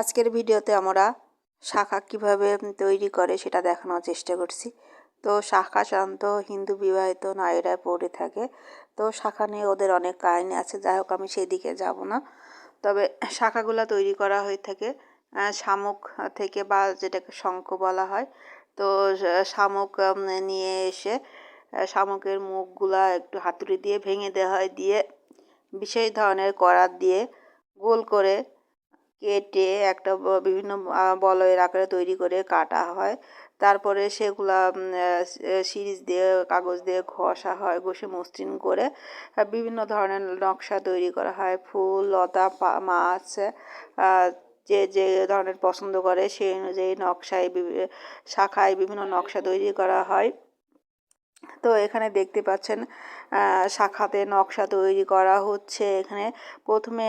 আজকের ভিডিওতে আমরা শাখা কীভাবে তৈরি করে সেটা দেখানোর চেষ্টা করছি। তো শাখা সাধারণত হিন্দু বিবাহিত নারীরা পড়ে থাকে। তো শাখা নিয়ে ওদের অনেক কাহিনী আছে, যাই হোক আমি সেদিকে যাব না। তবে শাখাগুলো তৈরি করা হয়ে থাকে শামুক থেকে বা যেটাকে শঙ্খ বলা হয়। তো শামুক নিয়ে এসে শামুকের মুখগুলা একটু হাতুড়ি দিয়ে ভেঙে দেওয়া হয়, দিয়ে বিশেষ ধরনের করাত দিয়ে গোল করে কেটে একটা বিভিন্ন বলয়ের আকারে তৈরি করে কাটা হয়। তারপরে সেগুলা সিরিজ দিয়ে, কাগজ দিয়ে ঘষা হয়, ঘষে মসৃণ করে। বিভিন্ন ধরনের নকশা তৈরি করা হয়। ফুল, লতা মাছ যে যে ধরনের পছন্দ করে সেই অনুযায়ী নকশায় শাখায় বিভিন্ন নকশা তৈরি করা হয়। তো এখানে দেখতে পাচ্ছেন শাখাতে নকশা তৈরি করা হচ্ছে। এখানে প্রথমে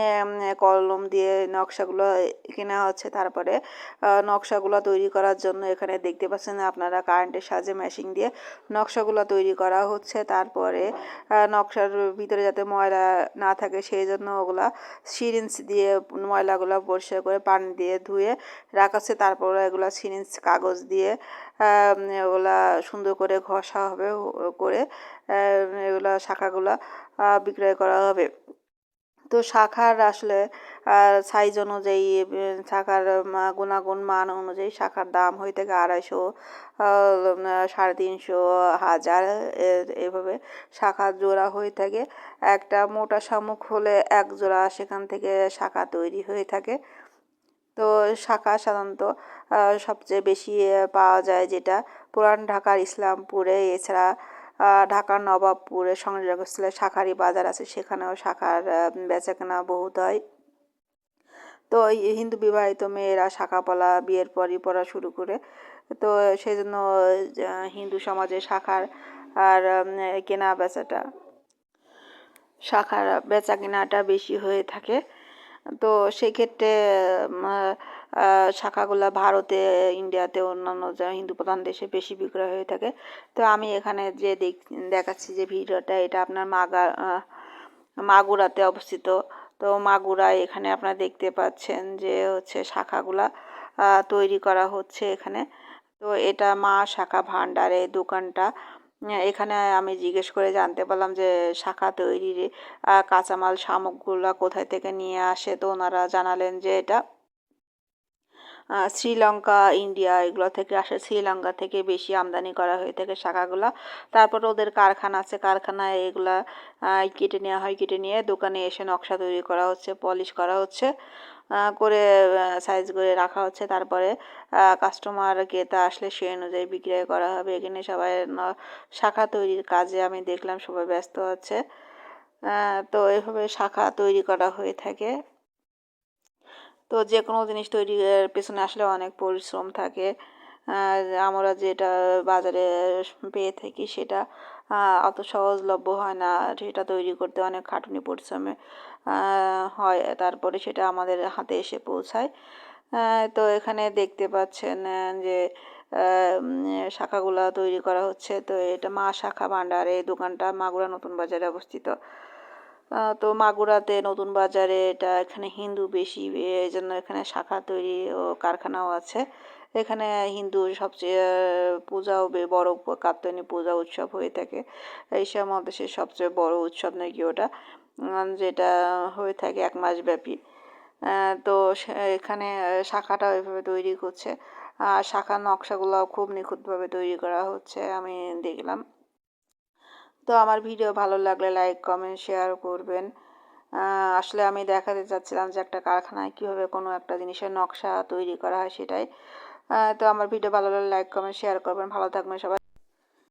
কলম দিয়ে নকশাগুলো কেনা হচ্ছে। তারপরে নকশাগুলো তৈরি করার জন্য এখানে দেখতে পাচ্ছেন আপনারা কারেন্টের সাহায্যে মেশিন দিয়ে নকশাগুলো তৈরি করা হচ্ছে। তারপরে নকশার ভিতরে যাতে ময়লা না থাকে সেই জন্য ওগুলা সিরিঞ্জ দিয়ে ময়লাগুলো পরিষ্কার করে পানি দিয়ে ধুয়ে রাখা হচ্ছে তারপরে এগুলা সিরিঞ্জ কাগজ দিয়ে ওগুলা সুন্দর করে ঘষা হবে করে আহ, এগুলা শাখাগুলা বিক্রয় করা হবে। তো শাখার আসলে সাইজ অনুযায়ী শাখার গুণাগুণ, মান অনুযায়ী শাখার দাম হয়ে থাকে আড়াইশো সাড়ে তিনশো, হাজার এভাবে শাখার জোড়া হয়ে থাকে। একটা মোটা শামুক হলে এক জোড়া সেখান থেকে শাখা তৈরি হয়ে থাকে। তো শাখা সাধারণত সবচেয়ে বেশি পাওয়া যায় যেটা পুরান ঢাকার ইসলামপুরে। এছাড়া ঢাকার নবাবপুরে সংযোগস্থলে শাখারি বাজার আছে, সেখানেও শাখার বেচাকেনা বহুত হয়। তো এই হিন্দু বিবাহিত মেয়েরা শাখা পলা বিয়ের পরই পড়া শুরু করে। তো সেই জন্য হিন্দু সমাজে শাখার আর কেনা বেচাটা শাখার বেচা কেনাটা বেশি হয়ে থাকে। তো সেক্ষেত্রে শাখাগুলা ভারতে, ইন্ডিয়াতে অন্যান্য হিন্দু প্রধান দেশে বেশি বিক্রয় হয়ে থাকে। তো আমি এখানে যে দেখ, দেখাচ্ছি যে ভিডিওটা, এটা আপনার মাগা মাগুরাতে অবস্থিত। তো মাগুরায় এখানে আপনারা দেখতে পাচ্ছেন যে হচ্ছে শাখাগুলা তৈরি করা হচ্ছে এখানে। তো এটা মা শাখা ভাণ্ডার দোকানটা। এখানে আমি জিজ্ঞেস করে জানতে পারলাম যে শাখা তৈরির কাঁচামাল সামগ্রীগুলো কোথায় থেকে নিয়ে আসে? তো ওনারা জানালেন যে এটা শ্রীলঙ্কা, ইন্ডিয়া এগুলো থেকে আসে। শ্রীলঙ্কা থেকে বেশি আমদানি করা হয়ে থাকে শাখাগুলো। তারপর ওদের কারখানা আছে। কারখানায় এগুলা কেটে নেওয়া হয়। কেটে নিয়ে দোকানে এসে নকশা তৈরি করা হচ্ছে, পলিশ করা হচ্ছে করে সাইজ করে রাখা হচ্ছে। তারপরে কাস্টমার ক্রেতা আসলে সেই অনুযায়ী বিক্রয় করা হবে। এখানে সবাই শাখা তৈরির কাজে আমি দেখলাম সবাই ব্যস্ত আছে। তো এভাবে শাখা তৈরি করা হয়ে থাকে। তো যে কোনো জিনিস তৈরির পেছনে আসলে অনেক পরিশ্রম থাকে। আমরা যেটা বাজারে পেয়ে থাকি সেটা অত সহজলভ্য হয় না। সেটা তৈরি করতে অনেক খাটুনি পরিশ্রমে হয়। তারপরে সেটা আমাদের হাতে এসে পৌঁছায়। তো এখানে দেখতে পাচ্ছেন যে শাখাগুলো তৈরি করা হচ্ছে। তো এটা মা শাখা ভাণ্ডার এই দোকানটা মাগুরা নতুন বাজারে অবস্থিত। তো মাগুরাতে নতুন বাজারে এটা এখানে হিন্দু বেশি এই জন্য এখানে শাখা তৈরি ও কারখানাও আছে। এখানে হিন্দু সবচেয়ে পূজাও বড় কাত্যায়নী পূজা উৎসব হয়ে থাকে। এশিয়া মহাদেশের সবচেয়ে বড় উৎসব নাকি ওটা? যেটা হয়ে থাকে এক মাস ব্যাপী। তো এখানে শাখাটা ওইভাবে তৈরি করছে। আর শাখার নকশাগুলো খুব নিখুঁতভাবে তৈরি করা হচ্ছে, আমি দেখলাম। তো আমার ভিডিও ভালো লাগলে লাইক কমেন্ট শেয়ার করবেন। আসলে আমি দেখাতে চাচ্ছিলাম যে একটা কারখানায় কীভাবে কোনো একটা জিনিসের নকশা তৈরি করা হয় সেটাই। তো আমার ভিডিও ভালো লাগলে লাইক কমেন্ট শেয়ার করবেন। ভালো থাকবেন সবাই।